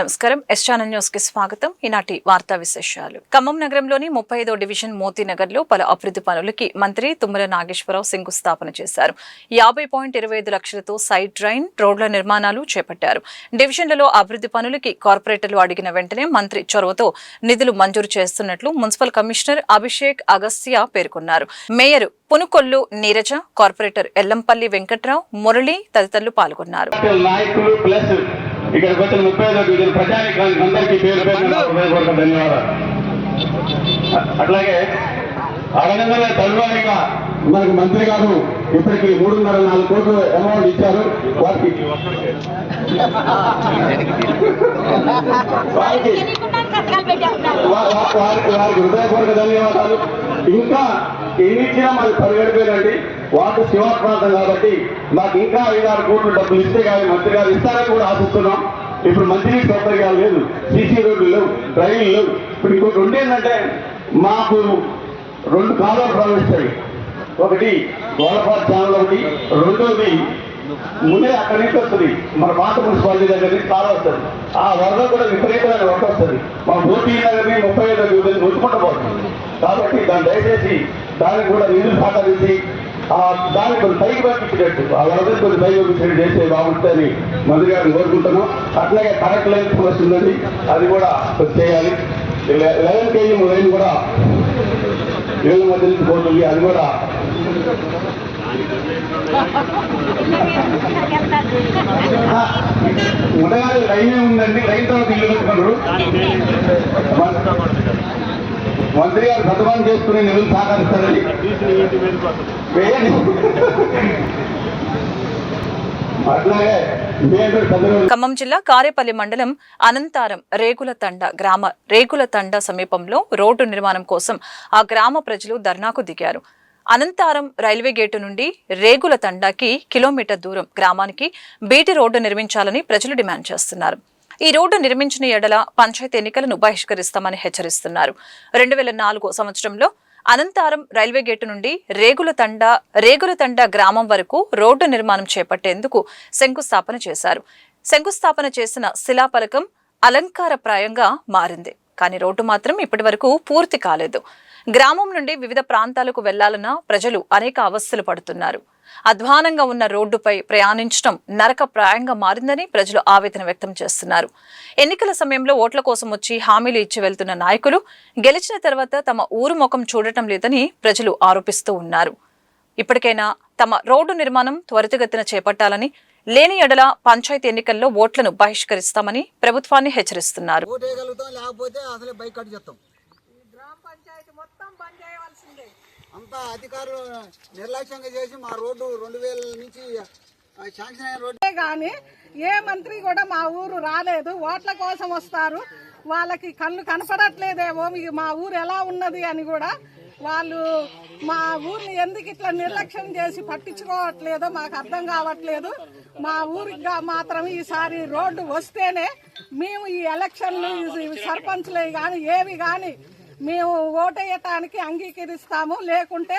నమస్కారం. S channel న్యూస్కి స్వాగతం. ఈనాటి వార్తా విశేషాలు. ఖమ్మం నగరంలోని ముప్పై ఐదో డివిజన్ మోతీ నగర్లో పలు అభివృద్ధి పనులకి మంత్రి తుమ్మల నాగేశ్వరరావు శంకుస్థాపన చేశారు. యాభై పాయింట్ ఇరవై ఐదు లక్షలతో సైడ్ డ్రైన్ రోడ్ల నిర్మాణాలు చేపట్టారు. డివిజన్లలో అభివృద్ధి పనులకి కార్పొరేటర్లు అడిగిన వెంటనే మంత్రి చొరవతో నిధులు మంజూరు చేస్తున్నట్లు మున్సిపల్ కమిషనర్ అభిషేక్ అగస్త్య పేర్కొన్నారు. మేయర్ పునుకొల్లు నీరజ కార్పొరేటర్ ఎల్లంపల్లి వెంకట్రావు మురళి తదితరులు పాల్గొన్నారు. ఇక్కడికి వచ్చిన ముప్పై ఐదో డివిజన్ ప్రజానికానికి అందరికీ పేరు పేరు ధన్యవాదాలు. అ- అట్లాగే అరణ్యంలో తరువాయిగా మనకు మంత్రి గారు ఇప్పటికి మూడున్నర నాలుగు కోట్లు అమౌంట్ ఇచ్చారు. వారికి వారికి వారికి వారికి హృదయపూర్వక ధన్యవాదాలు. ఇంకా ఎన్ని ఇచ్చినా మాకు పరిగెడిపోయినండి వాటి శివ ప్రాంతం కాబట్టి మాకు ఇంకా ఐదారు కోట్లు డబ్బులు ఇస్తే కానీ మంత్రి గారు ఇస్తారని కూడా ఆశిస్తున్నాం. ఇప్పుడు మంచినీటి సౌకర్యాలు లేదు సీసీ రోడ్లు లేవు డ్రైన్లు లేవు. ఇప్పుడు ఇంకోటి రెండు ఏంటంటే మాకు రెండు కాలువలు ప్రవహిస్తాయి. ఒకటి గోడపాటు ఛానల్ ఒకటి రెండోది ముందే అక్కడి నుంచి వస్తుంది. మన పాత మున్సిపాలిటీ దగ్గర నుంచి కాలువ వస్తుంది. ఆ వరద కూడా విపరీతమైన వరద వస్తుంది. మా భూతి నగర్ని ముప్పై ఐదు డివిజన్ ముట్టుకుంటూ పోతుంది. కాబట్టి దాన్ని దయచేసి దానికి కూడా నిధులు సహకరించి ఆ దాన్ని కొంచెం పైకి పంపించినట్టు ఆ వరదని కొంచెం పైకి పంపించినట్టు చేస్తే బాగుంటుందని మంత్రి గారిని కోరుకుంటున్నాం. అట్లాగే కరెక్ట్ లైన్ వస్తుందండి అది కూడా చేయాలి. లెవెన్ కేజీ లైన్ కూడా. ఏళ్ళ మధ్య నుంచి పోతుంది అది కూడా. ఉండగానే లైనే ఉందండి. లైన్ తర్వాత ఇల్లు పెట్టుకున్నారు మంత్రి గారు సతమం చేసుకుని నిధులు సహకరిస్తారని. అట్లాగే ఖమ్మం జిల్లా కారేపల్లి మండలం అనంతారం రేకుల తండ గ్రామ రేకుల తండ సమీపంలో రోడ్డు నిర్మాణం కోసం ఆ గ్రామ ప్రజలు ధర్నాకు దిగారు. అనంతారం రైల్వే గేటు నుండి రేగుల తండాకి కిలోమీటర్ దూరం గ్రామానికి బీటీ రోడ్డు నిర్మించాలని ప్రజలు డిమాండ్ చేస్తున్నారు. ఈ రోడ్డు నిర్మించిన ఎడల పంచాయతీ ఎన్నికలను బహిష్కరిస్తామని హెచ్చరిస్తున్నారు. రెండు వేల నాలుగో సంవత్సరంలో అనంతారం రైల్వే గేటు నుండి రేగుల తండ రేగుల తండ గ్రామం వరకు రోడ్డు నిర్మాణం చేపట్టేందుకు శంకుస్థాపన చేశారు. శంకుస్థాపన చేసిన శిలాఫలకం అలంకారప్రాయంగా మారింది. కానీ రోడ్డు మాత్రం ఇప్పటి వరకు పూర్తి కాలేదు. గ్రామం నుండి వివిధ ప్రాంతాలకు వెళ్ళాలన్నా ప్రజలు అనేక అవస్థలు పడుతున్నారు. అధ్వానంగా ఉన్న రోడ్డుపై ప్రయాణించడం నరకప్రాయంగా మారిందని ప్రజలు ఆవేదన వ్యక్తం చేస్తున్నారు. ఎన్నికల సమయంలో ఓట్ల కోసం వచ్చి హామీలు ఇచ్చి వెళ్తున్న నాయకులు గెలిచిన తర్వాత తమ ఊరు ముఖం చూడటం లేదని ప్రజలు ఆరోపిస్తూ ఉన్నారు. ఇప్పటికైనా తమ రోడ్డు నిర్మాణం త్వరితగతిన చేపట్టాలని లేని ఎడల పంచాయతీ ఎన్నికల్లో ఓట్లను బహిష్కరిస్తామని ప్రభుత్వాన్ని హెచ్చరిస్తున్నారు ఓటు వేయగలుగుతాం లేకపోతే అసలే బైక్ కట్ చేస్తాం గ్రామ పంచాయతీ మొత్తం బంద్ చేయవలసిందే అంతా అధికారులు నిర్లక్ష్యంగా చేసి మా రోడ్డు రెండు వేల నుంచి శాంక్షన్ అయిన రోడ్డు. కానీ ఏ మంత్రి కూడా మా ఊరు రాలేదు. ఓట్ల కోసం వస్తారు. వాళ్ళకి కళ్ళు కనపడట్లేదేమో. మా ఊరు ఎలా ఉన్నది అని కూడా వాళ్ళు మా ఊరిని ఎందుకు ఇట్లా నిర్లక్ష్యం చేసి పట్టించుకోవట్లేదో మాకు అర్థం కావట్లేదు. మా ఊరికి మాత్రం ఈసారి రోడ్డు వస్తేనే మేము ఈ ఎలక్షన్లు ఈ సర్పంచ్లు కానీ ఏవి కానీ మేము ఓటేయటానికి అంగీకరిస్తాము. లేకుంటే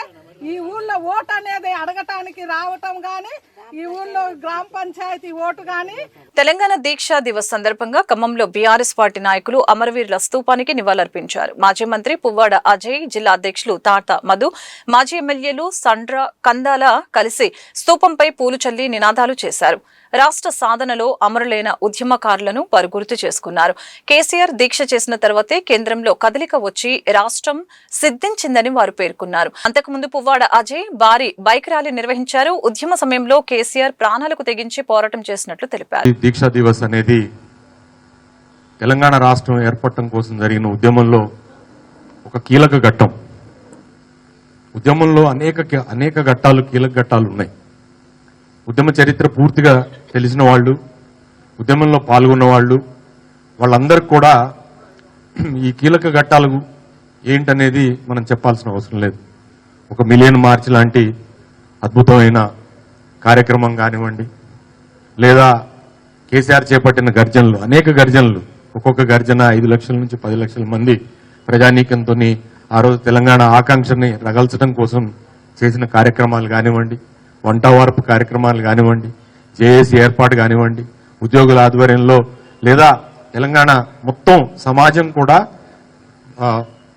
ఈ ఊళ్ళో ఓటు అనేది అడగటానికి రావటం కానీ ఈ ఊళ్ళో గ్రామ పంచాయతీ ఓటు గాని తెలంగాణ దీక్షా దివస్ సందర్భంగా ఖమ్మంలో బీఆర్ఎస్ పార్టీ నాయకులు అమరవీరుల స్తూపానికి నివాళులర్పించారు. మాజీ మంత్రి పువ్వాడ అజయ్ జిల్లా అధ్యక్షులు తాత మధు మాజీ ఎమ్మెల్యేలు సండ్ర కందాల కలిసి స్తూపంపై పూలు చల్లి నినాదాలు చేశారు. రాష్ట్ర సాధనలో అమరులైన ఉద్యమకారులను వారు గుర్తు చేసుకున్నారు. కేసీఆర్ దీక్ష చేసిన తర్వాతే కేంద్రంలో కదలిక వచ్చి రాష్ట్రం సిద్ధించిందని వారు పేర్కొన్నారు. అంతకుముందు పువ్వాడ అజయ్ భారీ బైక్ ర్యాలీ నిర్వహించారు. ఉద్యమ సమయంలో కేసీఆర్ ప్రాణాలకు తెగించి పోరాటం చేసినట్లు తెలిపారు. దీక్షా దివస్ అనేది తెలంగాణ రాష్ట్రం ఏర్పడటం కోసం జరిగిన ఉద్యమంలో ఒక కీలక ఘట్టం. ఉద్యమంలో అనేక అనేక ఘట్టాలు కీలక ఘట్టాలు ఉన్నాయి. ఉద్యమ చరిత్ర పూర్తిగా తెలిసిన వాళ్ళు ఉద్యమంలో పాల్గొన్న వాళ్ళు వాళ్ళందరికీ కూడా ఈ కీలక ఘట్టాలు ఏంటనేది మనం చెప్పాల్సిన అవసరం లేదు. ఒక మిలియన్ మార్చ్ లాంటి అద్భుతమైన కార్యక్రమం కానివ్వండి లేదా కేసీఆర్ చేపట్టిన గర్జనలు అనేక గర్జనలు ఒక్కొక్క గర్జన ఐదు లక్షల నుంచి పది లక్షల మంది ప్రజానీకంతో ఆ రోజు తెలంగాణ ఆకాంక్షని రగల్చడం కోసం చేసిన కార్యక్రమాలు కానివ్వండి వంట వార్పు కార్యక్రమాలు కానివ్వండి జేఏసీ ఏర్పాటు కానివ్వండి ఉద్యోగుల ఆధ్వర్యంలో లేదా తెలంగాణ మొత్తం సమాజం కూడా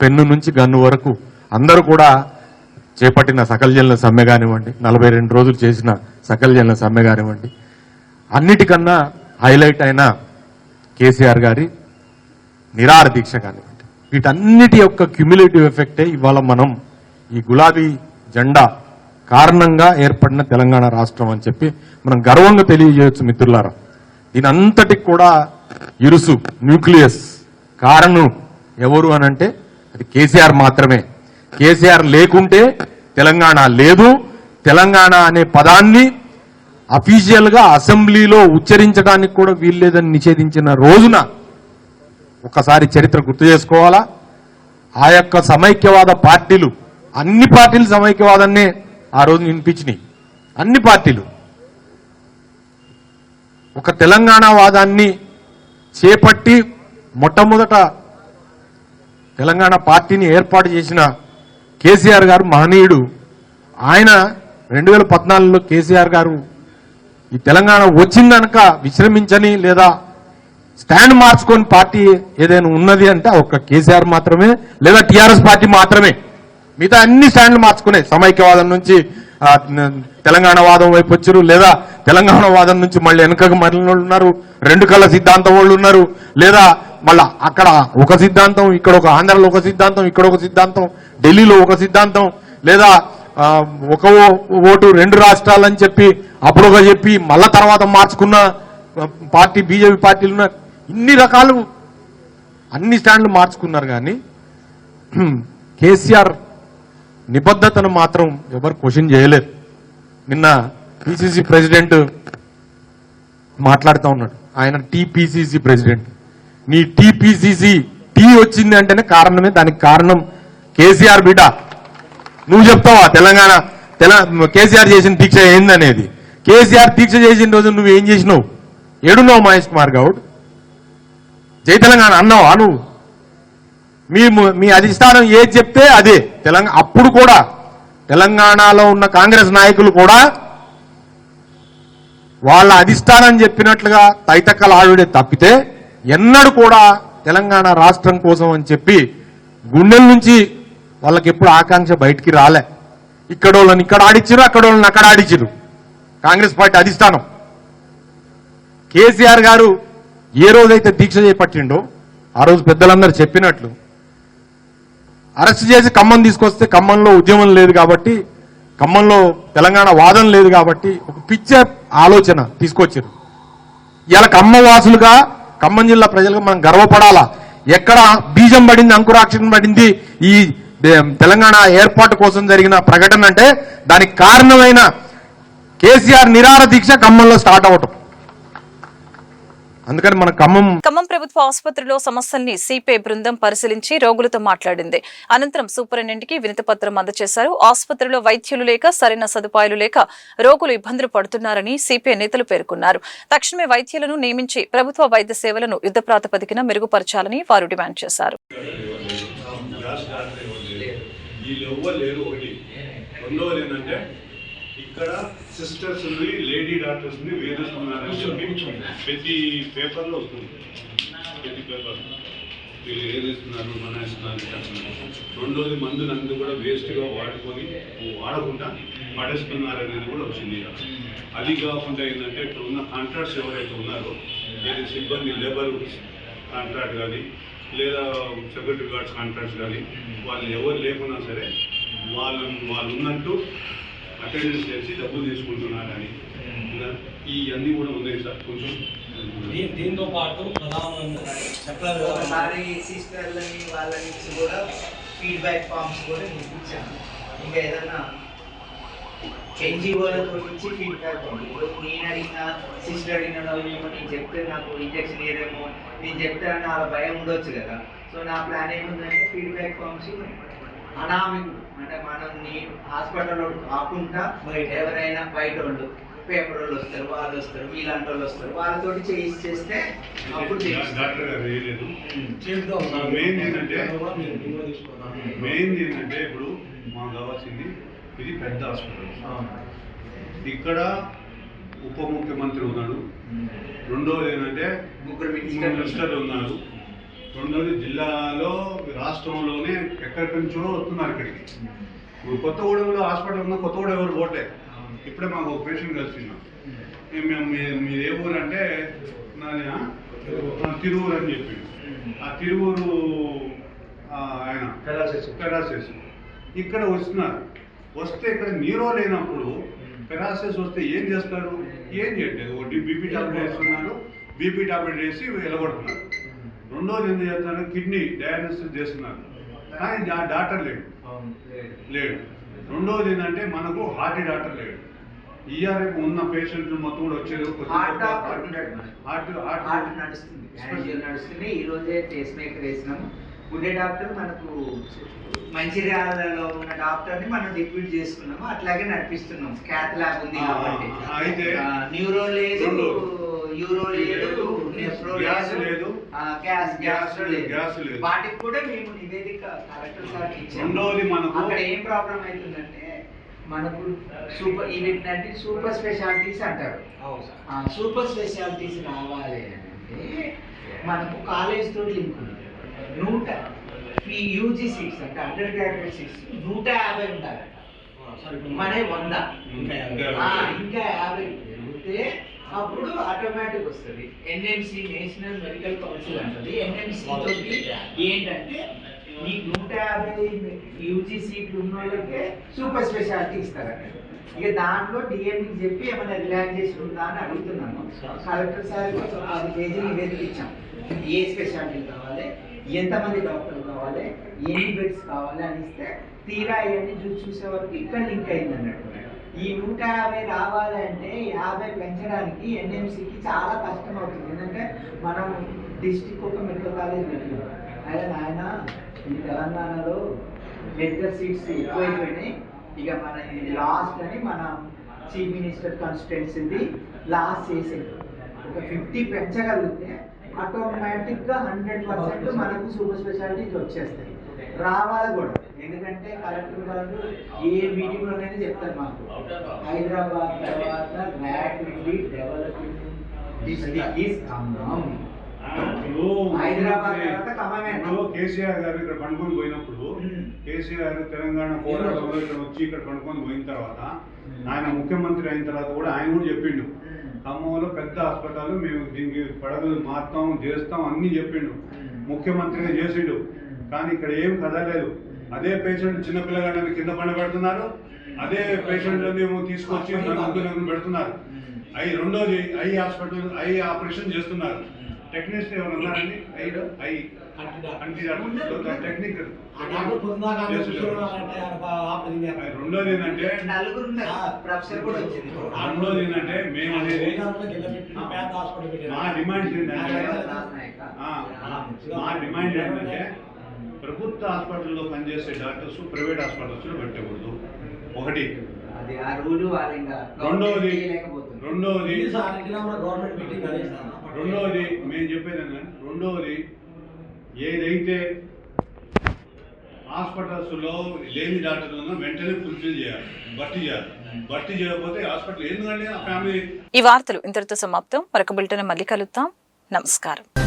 పెన్ను నుంచి గన్ను వరకు అందరూ కూడా చేపట్టిన సకల సమ్మె కానివ్వండి నలభై రెండు రోజులు చేసిన సకల సమ్మె కానివ్వండి అన్నిటికన్నా హైలైట్ అయిన కేసీఆర్ గారి నిరార దీక్ష కానివ్వండి. వీటన్నిటి యొక్క క్యుములేటివ్ ఎఫెక్టే ఇవాళ మనం ఈ గులాబీ జెండా కారణంగా ఏర్పడిన తెలంగాణ రాష్ట్రం అని చెప్పి మనం గర్వంగా తెలియజేయచ్చు మిత్రులారా. దీని అంతటికి కూడా ఇరుసు న్యూక్లియస్ కారణం ఎవరు అని అంటే అది కేసీఆర్ మాత్రమే. కేసీఆర్ లేకుంటే తెలంగాణ లేదు. తెలంగాణ అనే పదాన్ని అఫీషియల్గా అసెంబ్లీలో ఉచ్చరించడానికి కూడా వీల్లేదని నిషేధించిన రోజున ఒకసారి చరిత్ర గుర్తు చేసుకోవాలా? ఆ యొక్క సమైక్యవాద పార్టీలు అన్ని పార్టీలు సమైక్యవాదాన్నే ఆ రోజు వినిపించినాయి. అన్ని పార్టీలు. ఒక తెలంగాణ వాదాన్ని చేపట్టి మొట్టమొదట తెలంగాణ పార్టీని ఏర్పాటు చేసిన కేసీఆర్ గారు మహనీయుడు. ఆయన రెండు వేల పద్నాలుగులో కేసీఆర్ గారు ఈ తెలంగాణ వచ్చిందనక విశ్రమించని లేదా స్టాండ్ మార్చుకొని పార్టీ ఏదైనా ఉన్నది అంటే ఒక్క కేసీఆర్ మాత్రమే లేదా టీఆర్ఎస్ పార్టీ మాత్రమే. మిగతా అన్ని స్టాండ్లు మార్చుకున్నాయి. సమైక్యవాదం నుంచి తెలంగాణ వాదం వైపు వచ్చారు లేదా తెలంగాణ వాదం నుంచి మళ్ళీ వెనుకకు మరణ వాళ్ళు ఉన్నారు. రెండు కళ్ళ సిద్ధాంతం వాళ్ళు ఉన్నారు లేదా మళ్ళా అక్కడ ఒక సిద్ధాంతం ఇక్కడ ఒక ఆంధ్రలో ఒక సిద్ధాంతం ఇక్కడ ఒక సిద్ధాంతం ఢిల్లీలో ఒక సిద్ధాంతం లేదా ఒక ఓ- ఓటు రెండు రాష్ట్రాలని చెప్పి అప్పుడుగా చెప్పి మళ్ళా తర్వాత మార్చుకున్న పార్టీ బీజేపీ పార్టీలు ఉన్నారు ఇన్ని రకాలు అన్ని స్టాండ్లు మార్చుకున్నారు కానీ కేసీఆర్ నిబద్ధతను మాత్రం ఎవరు క్వశ్చన్ చేయలేరు నిన్న పిసిసి ప్రెసిడెంట్ మాట్లాడుతూ ఉన్నాడు. ఆయన టీపీసీసీ ప్రెసిడెంట్. నీ టీపీసీసీ టీ వచ్చింది అంటేనే కారణమే. దానికి కారణం కేసీఆర్ బిడ్డ. నువ్వు చెప్తావా? తెలంగాణ తెల కేసీఆర్ చేసిన దీక్ష ఏందనేది? కేసీఆర్ దీక్ష చేసిన రోజు నువ్వు ఏం చేసినావు? ఏడున్నావు మహేష్ కుమార్ గౌడ్? జై తెలంగాణ అన్నావా నువ్వు? మీ మీ అధిష్టానం ఏది చెప్తే అదే. తెలంగాణ అప్పుడు కూడా తెలంగాణలో ఉన్న కాంగ్రెస్ నాయకులు కూడా వాళ్ళ అధిష్టానం చెప్పినట్లుగా తైతక్కల ఆవిడే తప్పితే ఎన్నడూ కూడా తెలంగాణ రాష్ట్రం కోసం అని చెప్పి గుండెల నుంచి వాళ్ళకి ఎప్పుడు ఆకాంక్ష బయటికి రాలే. ఇక్కడ వాళ్ళని ఇక్కడ ఆడిచ్చారు అక్కడ వాళ్ళని అక్కడ ఆడిచ్చారు కాంగ్రెస్ పార్టీ అధిష్టానం. కేసీఆర్ గారు ఏ రోజైతే దీక్ష చేపట్టిండో ఆ రోజు పెద్దలందరూ చెప్పినట్లు అరెస్ట్ చేసి ఖమ్మం తీసుకొస్తే ఖమ్మంలో ఉద్యమం లేదు కాబట్టి ఖమ్మంలో తెలంగాణ వాదన లేదు కాబట్టి ఒక పిచ్చే ఆలోచన తీసుకొచ్చారు ఇలా ఖమ్మం వాసులుగా ఖమ్మం జిల్లా ప్రజలకు మనం గర్వపడాలా? ఎక్కడ బీజం పడింది అంకురాక్షరం పడింది ఈ తెలంగాణ ఏర్పాటు కోసం జరిగిన ప్రకటన అంటే దానికి కారణమైన కేసీఆర్ నిరార దీక్ష ఖమ్మంలో స్టార్ట్ అవటం. అందుకని మన ఖమ్మం ఖమ్మం ప్రభుత్వ ఆసుపత్రిలో సమస్యల్ని సిపిఐ బృందం పరిశీలించి రోగులతో మాట్లాడింది. అనంతరం సూపరింటెండెంట్కి వినతి పత్రం అందజేశారు. ఆసుపత్రిలో వైద్యులు లేక సరైన సదుపాయాలు లేక రోగులు ఇబ్బందులు పడుతున్నారని సిపిఐ నేతలు పేర్కొన్నారు. తక్షణమే వైద్యులను నియమించి ప్రభుత్వ వైద్య సేవలను యుద్ధ ప్రాతిపదికన మెరుగుపరచాలని వారు డిమాండ్ చేశారు. వీళ్ళు ఎవ్వరు లేరు ఒకటి. రెండవది ఏంటంటే ఇక్కడ సిస్టర్స్ ఉంది లేడీ డాక్టర్స్ ఉంది వేధిస్తున్నారని చెప్పి ప్రతి పేపర్లో వస్తుంది. ప్రతి పేపర్ వీళ్ళు ఏదిస్తున్నారు అని చెప్తున్నారు రెండోది మందుని అందు కూడా వేస్ట్గా వాడుకొని వాడకుండా పడేస్తున్నారనేది కూడా వచ్చింది. అది కాకుండా ఏంటంటే ఇప్పుడు ఉన్న కాంట్రాక్ట్స్ ఎవరైతే ఉన్నారో ఏది సిబ్బంది లేబర్ కాంట్రాక్ట్ కానీ లేదా సెక్యూరిటీ గార్డ్స్ కాంట్రాక్ట్స్ కానీ వాళ్ళు ఎవరు లేకున్నా సరే వాళ్ళని వాళ్ళు ఉన్నట్టు అటెండెన్స్ చేసి డబ్బులు తీసుకుంటున్నారని ఇంకా ఇవన్నీ కూడా ఉన్నాయి సార్. కొంచెం దీంతో పాటు ఒకసారి సిస్టర్లని వాళ్ళ నుంచి కూడా ఫీడ్బ్యాక్ ఫామ్స్ కూడా నేను ఇచ్చాను ఇంకా ఏదన్నా ఎన్జిఓలతో నుంచి ఫీడ్బ్యాక్ ఫామ్ ఇప్పుడు నేను అడిగిన సిస్టర్ అడిగిన ఏమో నేను చెప్తే నాకు ఇంజెక్షన్ ఇయ్యరేమో నేను చెప్తే అని అలా భయం ఉండొచ్చు కదా. సో నా ప్లాన్ ఏముందంటే ఫీడ్బ్యాక్ ఫామ్స్ అనామికులు అంటే మనం నీ హాస్పిటల్లో కాకుండా ఎవరైనా బయట వాళ్ళు పేపర్ వాళ్ళు వస్తారు వాళ్ళు వస్తారు వీళ్ళంటి వాళ్ళు వస్తారు వాళ్ళతోటి చేసి చేస్తే అప్పుడు. మెయిన్ ఏంటంటే. మెయిన్ ఏంటంటే ఇప్పుడు మాకు కావాల్సింది ఇది పెద్ద హాస్పిటల్. ఇక్కడ ఉప ముఖ్యమంత్రి ఉన్నాడు. రెండోది ఏంటంటే ముగ్గురు మినిస్టర్లు ఉన్నారు. రెండోది జిల్లాలో రాష్ట్రంలోనే ఎక్కడికి నుంచో వస్తున్నారు ఇక్కడికి. ఇప్పుడు కొత్తగూడెంలో హాస్పిటల్ ఉన్న కొత్తగూడెం ఎవరు పోట్లే ఇప్పుడే మాకు ఒక పేషెంట్ కలిసినాం మేము మీ- మీది ఏ ఊరు అంటే తిరువూరు అని చెప్పి. ఆ తిరువూరు ఆయన. పెరాసెస్. ఇక్కడ వస్తున్నారు. వస్తే ఇక్కడ నీరో లేనప్పుడు పెరాసెస్ వస్తే ఏం చేస్తారు? ఏం చేయట్లేదు. బీపీ టాబ్లెట్ వేస్తున్నారు. బీపీ టాబ్లెట్ వేసి వెళ్ళగొడుతున్నారు. రెండోది ఏం చేస్తున్నారు కిడ్నీ డయాలసిస్ చేస్తున్నారు కానీ ఆ డాక్టర్ లేడు. లేడు. రెండోది ఏంటంటే మనకు హార్ట్ డాక్టర్ లేడు. ఈఆర్ఎఫ్ ఉన్న పేషెంట్లు మొత్తం కూడా వచ్చేది హార్ట్ డాక్టర్ ఉన్నాడు మనకి. Heart heart. హార్ట్ నడుస్తుంది. నడుస్తుంది. ఈ రోజే పేస్ మేకర్ వేసినాము గుండె డాక్టర్ మనకు మంచిర్యాలలో ఉన్న డాక్టర్ని మనం డిప్యూట్ చేసుకున్నాము. అట్లాగే నడిపిస్తున్నాం. క్యాత్ ల్యాబ్ ఉంది కాబట్టి. అయితే న్యూరో లేదు. యూరో లేదు గ్యాస్ లేదు. గ్యాస్ గ్యాస్ లేదు గ్యాస్ లేదు. వాటికి కూడా మేము నివేదిక కలెక్టర్ సార్కి రెండోది మనకు- అక్కడ ఏం ప్రాబ్లం అవుతుందంటే మనకు సూపర్ వీటినంటే సూపర్ స్పెషాలిటీస్ అంటారు. సూపర్ స్పెషాలిటీస్ రావాలి అంటే మనకు కాలేజ్ తోటి లింక్ ఉంది నూట యూజీ సీట్స్ అంటే అండర్ గ్రాడ్యుయేట్ సీట్స్ నూట యాభై ఉండాలి మన వంద. ఇంకా యాభై. పెరిగితే అప్పుడు ఆటోమేటిక్ వస్తుంది. ఎన్ఎంసి నేషనల్ మెడికల్ కౌన్సిల్ అంటది. ఎన్ఎంసి తోటి ఏంటంటే ఈ నూట యాభై యూజీ సీట్లు ఉన్న వాళ్ళకే సూపర్ స్పెషాలిటీ ఇస్తారట. ఇక దాంట్లో డిఎంకి చెప్పి ఏమైనా రిలాక్సేషన్ ఉందా అని అడుగుతున్నాను కలెక్టర్ సార్ అది పేజీ నివేదిక ఇచ్చాం. ఏ స్పెషాలిటీ కావాలి? ఎంతమంది డాక్టర్లు కావాలి? ఎన్ని బెడ్స్ కావాలి? అని ఇస్తే తీరా ఇవన్నీ చూసి చూసే వరకు ఇక్కడ లింక్ అయింది అన్నట్టు ఈ నూట యాభై రావాలంటే యాభై పెంచడానికి ఎన్ఎంసికి చాలా కష్టం అవుతుంది ఎందుకంటే మనం డిస్టిక్ ఒక మెడికల్ కాలేజ్ పెట్టినాం. అదే నాయన ఈ తెలంగాణలో మెడికల్ సీట్స్ ఎక్కువైపోయినాయి. ఇక మన ఇది లాస్ట్ అని మన చీఫ్ మినిస్టర్ కాన్స్టిట్యున్సీది లాస్ట్ చేసేది. ఒక ఫిఫ్టీ పెంచగలిగితే ఆటోమేటిక్గా హండ్రెడ్ పర్సెంట్ మనకు సూపర్ స్పెషాలిటీస్ వచ్చేస్తాయి. రావాలి కూడా. ఎందుకంటే కలెక్టర్ వాళ్ళు ఏ మీటింగ్ లోనైనా చెప్తారు మాకు. హైదరాబాద్ తర్వాత హైదరాబాద్ తర్వాత ఖమ్మమే. ఇప్పుడు కేసీఆర్ గారు ఇక్కడ పండుకొని పోయినప్పుడు. కేసీఆర్ తెలంగాణ పోరాటంలో ఇక్కడ వచ్చి ఇక్కడ పండుకొని పోయిన తర్వాత ఆయన ముఖ్యమంత్రి అయిన తర్వాత కూడా ఆయన కూడా చెప్పిండు. ఖమ్మంలో పెద్ద హాస్పిటల్ మేము దీనికి పడగలు మారుతాం చేస్తాం అన్ని చెప్పిండు. ముఖ్యమంత్రిగా చేసిండు. కానీ ఇక్కడ ఏం కదలేదు అదే పేషెంట్ చిన్న పిల్లగాడిని కింద పండబెడుతున్నారు. అదే పేషెంట్లని ఏమో తీసుకొచ్చి ముందు పెడుతున్నారు. ఐ రెండోది ఐ హాస్పిటల్ ఐ ఆపరేషన్ చేస్తున్నారు. టెక్నీషియన్ ఎవరు ఉన్నారండి ఐ ఐ. టెక్నిక్ రెండోది ఏంటంటే నలుగురు ఉన్నారు. ప్రొఫెసర్ కూడా వచ్చింది. రెండోది ఏంటంటే మేము అనేది మా డిమాండ్ ఏంటంటే ఆ, మా డిమాండ్ ఏంటంటే ప్రభుత్వ హాస్పిటల్లో పనిచేసే డాక్టర్స్ ప్రైవేట్ హాస్పిటల్స్లో పెట్టకూడదు. ఒకటి. అది ఆ రూలు వాళ్ళు ఇంకా రెండోది లేకపోతుంది రెండోది. గవర్నమెంట్ మీటింగ్ రెండోది మేము చెప్పేది రెండోది ఏదైతే హాస్పిటల్స్లో లేని డాక్టర్లను వెంటనే ఫుల్ఫిల్ చేయాలి. భర్తీ చేయాలి. భర్తీ చేయకపోతే హాస్పిటల్ ఎందుకంటే ఆ ఫ్యామిలీ ఈ వార్తలు ఇంతటితో సమాప్తం. మరొక బులెటిన్ మళ్ళీ కలుద్దాం. నమస్కారం.